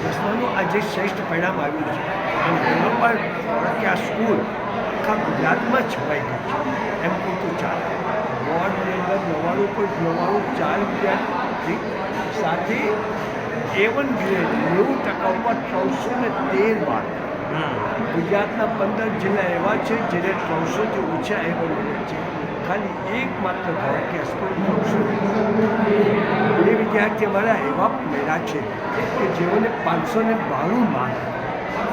દસમાનું આજે શ્રેષ્ઠ પરિણામ આવ્યું છે અને એનો પણ કે આ સ્કૂલ આખા ગુજરાતમાં છવાઈ ગઈ છે. એમ પૂરતું ચાલે. વોર્ડની અંદર નવાણું પોઈન્ટ નવ્વાણું ચાર વિદ્યાર્થી સાથે એવન વન ગ્રેડ નેવું ટકા ઉપર ત્રણસો ને તેર માર્ક ગુજરાતના પંદર જિલ્લા એવા છે જેને ત્રણસોથી ઓછા એવન વન ગ્રેડ છે. ખાલી એકમાત્ર માત્ર ધોળકિયા સ્કૂલ બે વિદ્યાર્થી અમારા એવા મેળા છે કે જેઓને પાંચસો ને બાણું માર્ક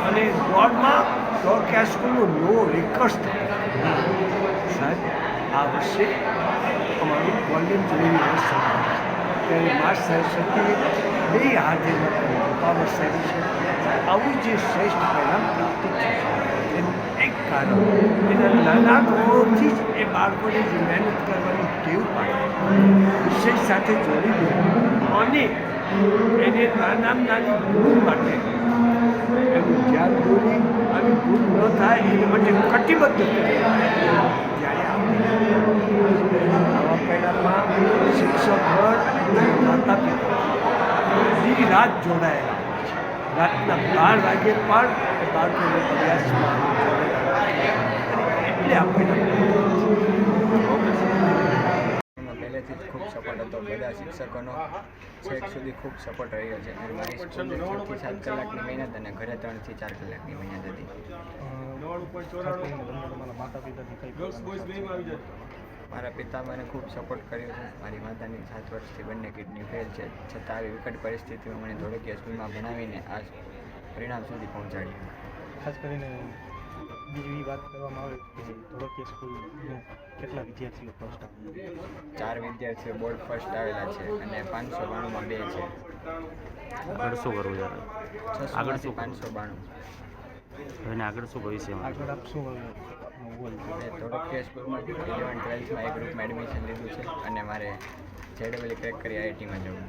અને દોડમાં ધોળકિયા સ્કૂલનો નો રેકર્ડ થાય સાહેબ, આ વર્ષે અમારું વોલ્યુમ જોઈને વ્યવસ્થા ત્યારે મા સરસ્વતી બે હાથે પાવર સાહેબ છે આવું જે શ્રેષ્ઠ પરિણામ પ્રાપ્ત થશે. એનું કારણ એના નાના ધોરણથી જ એ બાળકોને જે મહેનત કરવાની ટેવ પાડે. વિષય સાથે જોડી દે. અને એને નાના નાની ભૂલ માટે, એનું ધ્યાન દોરી અને ભૂલ ન થાય એના માટે કટિબદ્ધ કરે. ત્યારે આપણે આવા પહેલામાં શિક્ષક માતા પિતા રાત જોડાયેલા રાતના બાર વાગે પણ બાળકોને અભ્યાસમાં એટલે આપણે પહેલેથી જ ખૂબ સપોર્ટ હતો. બધા શિક્ષકોનો છેક સુધી ખૂબ સપોર્ટ રહ્યો છે. અને મારી સ્કૂલની છથી સાત કલાકની મહેનત અને ઘરે ત્રણથી ચાર કલાકની મહેનત હતી. મારા પિતા મને ખૂબ સપોર્ટ કર્યો છે. મારી માતાની સાત વર્ષથી બંને કિડની ફેલ છે. છતાં આવી વિકટ પરિસ્થિતિમાં મને ધોળકીયા સ્કૂલમાં ભણાવીને આ પરિણામ સુધી પહોંચાડ્યું. ખાસ કરીને બીજી વાત કરવામાં આવે કે ધોળકીયા સ્કૂલનું કેટલા વિદ્યાર્થીઓ ફર્સ્ટ આવે? ચાર વિદ્યાર્થીઓ બોર્ડ ફર્સ્ટ આવેલા છે અને પાંચસો બાણુંમાં બે છે. આગળ શું કરવું યાર આગળ શું પાંચસો બાણું. અને આગળ શું ભવિષ્યમાં આગળ આપશું છે સ્કૂલમાં ઇલેવન ટ્વેલ્થમાં એક ગ્રુપમાં એડમિશન લીધું છે અને મારે જેડબલી ક્રેક કરી આઈઆઈટીમાં જવું.